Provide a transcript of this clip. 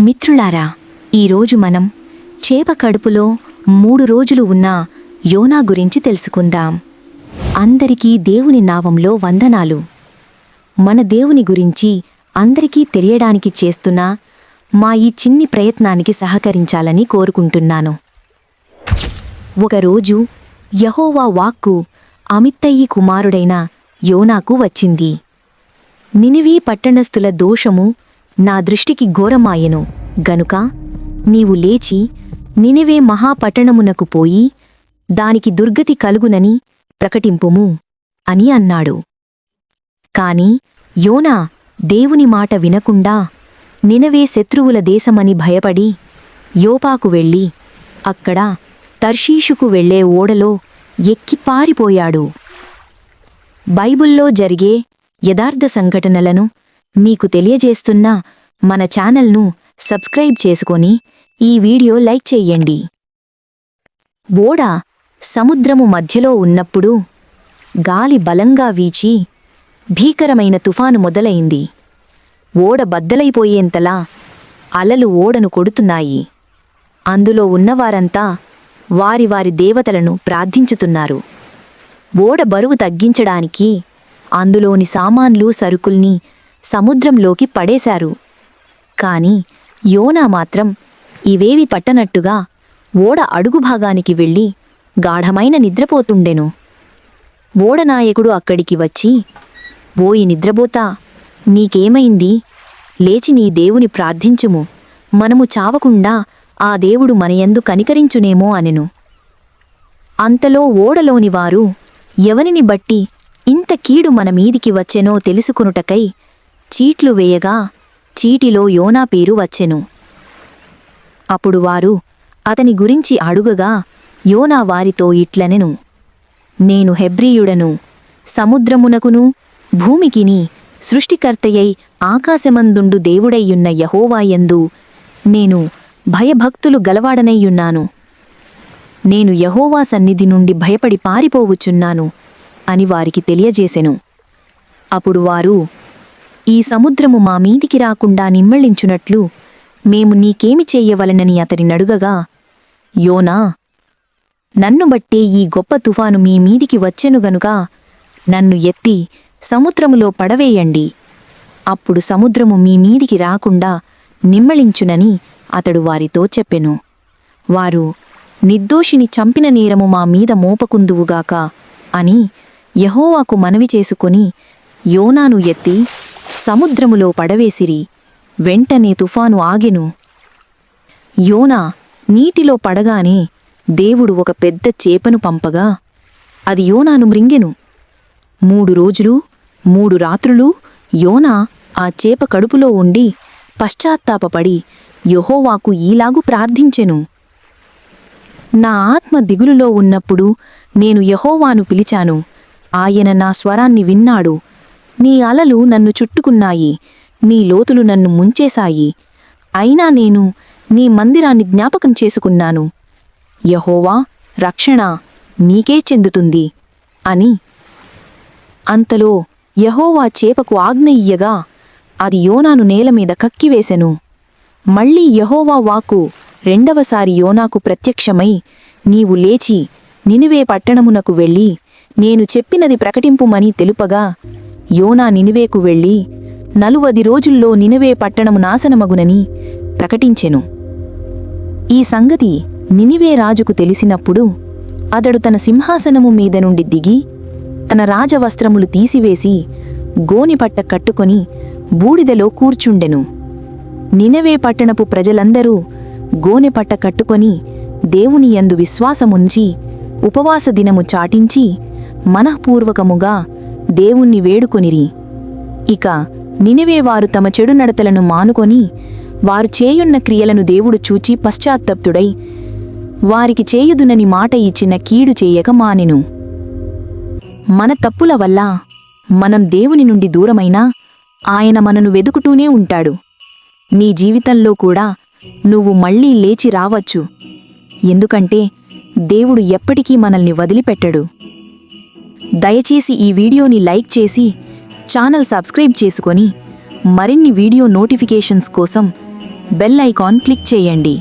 మిత్రులారా ఈరోజు మనం చేప కడుపులో మూడు రోజులు ఉన్న యోనా గురించి తెలుసుకుందాం. అందరికీ దేవుని నావంలో వందనాలు. మన దేవుని గురించి అందరికీ తెలియడానికి చేస్తున్న మా ఈ చిన్ని ప్రయత్నానికి సహకరించాలని కోరుకుంటున్నాను. ఒకరోజు యహోవా వాక్కు అమిత్తయ్యి కుమారుడైన యోనాకు వచ్చింది. నినివీ పట్టణస్థుల దోషము నా దృష్టికి ఘోరమాయెను. గనుక నీవు లేచి నినివే మహాపట్టణమునకు పోయి దానికి దుర్గతి కలుగునని ప్రకటింపుము అని అన్నాడు. కాని యోనా దేవుని మాట వినకుండా నినవే శత్రువుల దేశమని భయపడి యోపాకు వెళ్ళి అక్కడ తర్షీషుకు వెళ్ళే ఓడలో ఎక్కి పారిపోయాడు. బైబుల్లో జరిగే యథార్థ సంఘటనలను మీకు తెలియజేస్తున్న మన ఛానల్ను సబ్స్క్రైబ్ చేసుకొని ఈ వీడియో లైక్ చెయ్యండి. ఓడ సముద్రము మధ్యలో ఉన్నప్పుడు గాలి బలంగా వీచి భీకరమైన తుఫాను మొదలైంది. ఓడ బద్దలైపోయేంతలా అలలు ఓడను కొడుతున్నాయి. అందులో ఉన్నవారంతా వారి వారి దేవతలను ప్రార్థించుతున్నారు. ఓడ బరువు తగ్గించడానికి అందులోని సామాన్లు సరుకుల్ని సముద్రంలోకి పడేశారు. కాని యోనా మాత్రం ఇవేవి పట్టనట్టుగా ఓడ అడుగు భాగానికి వెళ్ళి గాఢమైన నిద్రపోతుండెను. ఓడనాయకుడు అక్కడికి వచ్చి ఓయి నిద్రపోతా నీకేమైంది? లేచి నీ దేవుని ప్రార్థించుము. మనము చావకుండా ఆ దేవుడు మనయందు కనికరించునేమో అనెను. అంతలో ఓడలోని వారు ఎవనిని బట్టి ఇంత కీడు మన మీదికి వచ్చెనో తెలుసుకొనుటకై చీట్లు వేయగా చీటిలో యోనా పేరు వచ్చెను. అప్పుడు వారు అతని గురించి అడుగగా యోనా వారితో ఇట్లనెను. నేను హెబ్రీయుడను సముద్రమునకును భూమికిని సృష్టికర్తయై ఆకాశమందుండు దేవుడయ్యున్న యహోవాయందు నేను భయభక్తులు గలవాడనయ్యున్నాను నేను యహోవా సన్నిధి నుండి భయపడి పారిపోవుచున్నాను అని వారికి తెలియజేసెను. అప్పుడు వారు ఈ సముద్రము మా మీదికి రాకుండా నిమ్మళించునట్లు మేము నీకేమి చేయవలెనని అతని నడుగగా యోనా నన్ను బట్టే ఈ గొప్ప తుఫాను మీ మీదికి వచ్చెను గనుక నన్ను ఎత్తి సముద్రములో పడవేయండి. అప్పుడు సముద్రము మీ మీదికి రాకుండా నిమ్మళించునని అతడు వారితో చెప్పెను. వారు నిర్దోషిని చంపిన నేరము మా మీద మోపకుందువుగాక అని యహోవాకు మనవి చేసుకొని యోనాను ఎత్తి సముద్రములో పడవేసిరి వెంటనే తుఫాను ఆగెను. యోనా నీటిలో పడగానే దేవుడు ఒక పెద్ద చేపను పంపగా అది యోనాను మృంగెను. మూడు రోజులు మూడు రాత్రులు యోనా ఆ చేప కడుపులో ఉండి పశ్చాత్తాపపడి యహోవాకు ఈలాగు ప్రార్థించెను. నా ఆత్మ దిగులులో ఉన్నప్పుడు నేను యహోవాను పిలిచాను. ఆయన నా స్వరాన్ని విన్నాడు. నీ అలలు నన్ను చుట్టుకున్నాయి నీ లోతులు నన్ను ముంచేశాయి. అయినా నేను నీ మందిరాన్ని జ్ఞాపకం చేసుకున్నాను. యహోవా రక్షణ నీకే చెందుతుంది అని. అంతలో యహోవా చేపకు ఆజ్ఞ ఇయ్యగా అది యోనాను నేలమీద కక్కివేశెను మళ్ళీ యహోవా వాకు రెండవసారి యోనాకు ప్రత్యక్షమై నీవు లేచి నినువే పట్టణమునకు వెళ్ళి నేను చెప్పినది ప్రకటింపుమని తెలుపగా యోనా నినివేకు వెళ్ళి నలువది రోజుల్లో నినివే పట్టణము నాశనమగునని ప్రకటించెను. ఈ సంగతి నినివే రాజుకు తెలిసినప్పుడు అతడు తన సింహాసనము మీద నుండి దిగి తన రాజవస్త్రములు తీసివేసి గోనిపట్ట కట్టుకొని బూడిదలో కూర్చుండెను. నినవే పట్టణపు ప్రజలందరూ గోనెపట్ట కట్టుకొని దేవుని యందు విశ్వాసముంచి ఉపవాస దినము చాటించి మనఃపూర్వకముగా దేవుణ్ణి వేడుకొనిరి. ఇక నినివేవారు తమ చెడు నడతలను మానుకొని వారు చేయున్న క్రియలను దేవుడు చూచి పశ్చాత్తప్తుడై వారికి చేయుదునని మాట ఇచ్చిన కీడు చేయక మానెను. మన తప్పుల వల్ల మనం దేవుని నుండి దూరమైనా ఆయన మనను వెదుకుతూనే ఉంటాడు. నీ జీవితంలో కూడా నువ్వు మళ్ళీ లేచి రావచ్చు. ఎందుకంటే దేవుడు ఎప్పటికీ మనల్ని వదిలిపెట్టడు. దయచేసి ఈ వీడియోని లైక్ చేసి ఛానల్ సబ్స్క్రైబ్ చేసుకొని మరిన్ని వీడియో నోటిఫికేషన్స్ కోసం బెల్ ఐకాన్ క్లిక్ చేయండి.